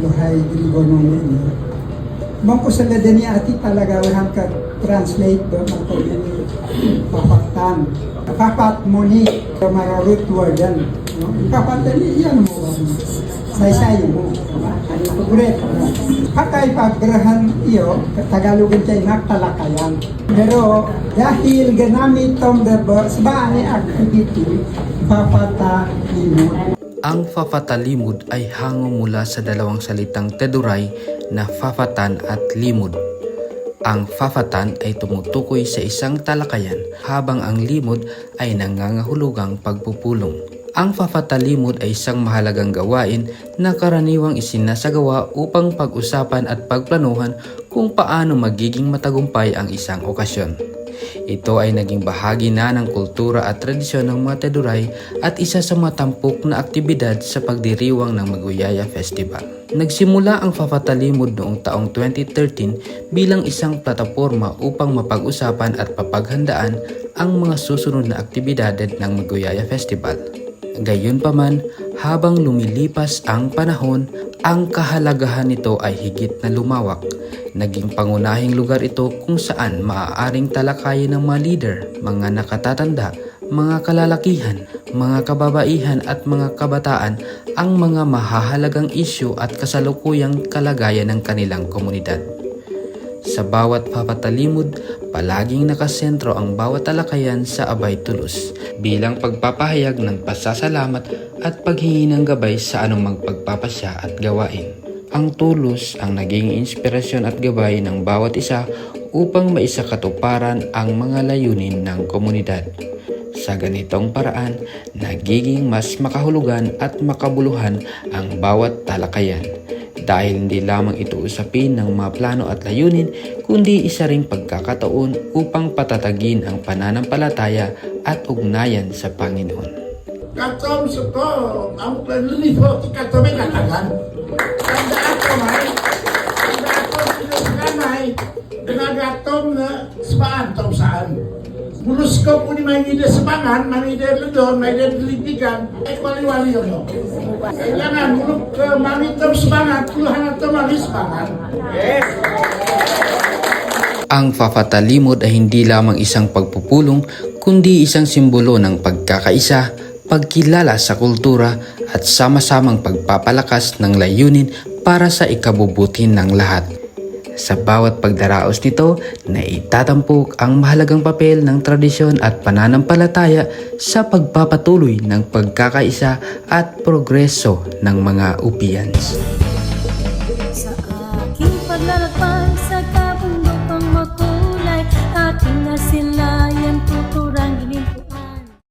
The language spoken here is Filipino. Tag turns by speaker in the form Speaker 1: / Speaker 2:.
Speaker 1: Luhay Grigono ni Bangko sa ladan ni ati talaga wahan ka translate do ako ni papaktan. Papat mo ni mararut wardan. No? Papatan ni yan mo ba? Say-say mo. Ano ko great. Hakay pagrahan iyo, Tagalogin tayo nagtalakayan. Pero dahil ganamit tong sa bahay activity, papata ni mo.
Speaker 2: Ang fafatalimud ay hango mula sa dalawang salitang teduray na fafatan at limud. Ang fafatan ay tumutukoy sa isang talakayan habang ang limud ay nangangahulugang pagpupulong. Ang fafatalimud ay isang mahalagang gawain na karaniwang isinasagawa upang pag-usapan at pagplanuhan kung paano magiging matagumpay ang isang okasyon. Ito ay naging bahagi na ng kultura at tradisyon ng mga Teduray at isa sa mga tampok na aktibidad sa pagdiriwang ng Maguyaya Festival. Nagsimula ang Fafatalimod noong taong 2013 bilang isang plataforma upang mapag-usapan at papaghandaan ang mga susunod na aktibidad ng Maguyaya Festival. Gayunpaman, habang lumilipas ang panahon, ang kahalagahan nito ay higit na lumawak. Naging pangunahing lugar ito kung saan maaaring talakayin ng mga leader, mga nakatatanda, mga kalalakihan, mga kababaihan at mga kabataan ang mga mahahalagang isyu at kasalukuyang kalagayan ng kanilang komunidad. Sa bawat papatalimod, palaging nakasentro ang bawat talakayan sa Abay Tulos bilang pagpapahayag ng pasasalamat at paghingi ng gabay sa anumang pagpapasya at gawain. Ang tulos ang naging inspirasyon at gabay ng bawat isa upang maisakatuparan ang mga layunin ng komunidad. Sa ganitong paraan, nagiging mas makahulugan at makabuluhan ang bawat talakayan dahil hindi lamang ito usapin ng mga plano at layunin kundi isa ring pagkakataon upang patatagin ang pananampalataya at ugnayan sa Panginoon.
Speaker 3: Katom sa to, ang panlilifo, katome katagan. Tanda ako, may. Mulus ko po ni may ide sa pangan, may ide doon, may ide litigan, ay wali-wali yun. Kailangan, muluk uh, mamitom sa pangan, kuluhan na ito mamis pangan. Yes!
Speaker 2: Ang Fafatalimod ay hindi lamang isang pagpupulong kundi isang simbolo ng pagkakaisa, pagkilala sa kultura at sama-samang pagpapalakas ng layunin para sa ikabubuti ng lahat. Sa bawat pagdaraos nito, naitatampok ang mahalagang papel ng tradisyon at pananampalataya sa pagpapatuloy ng pagkakaisa at progreso ng mga Upians.
Speaker 4: Sa aking paglalakbay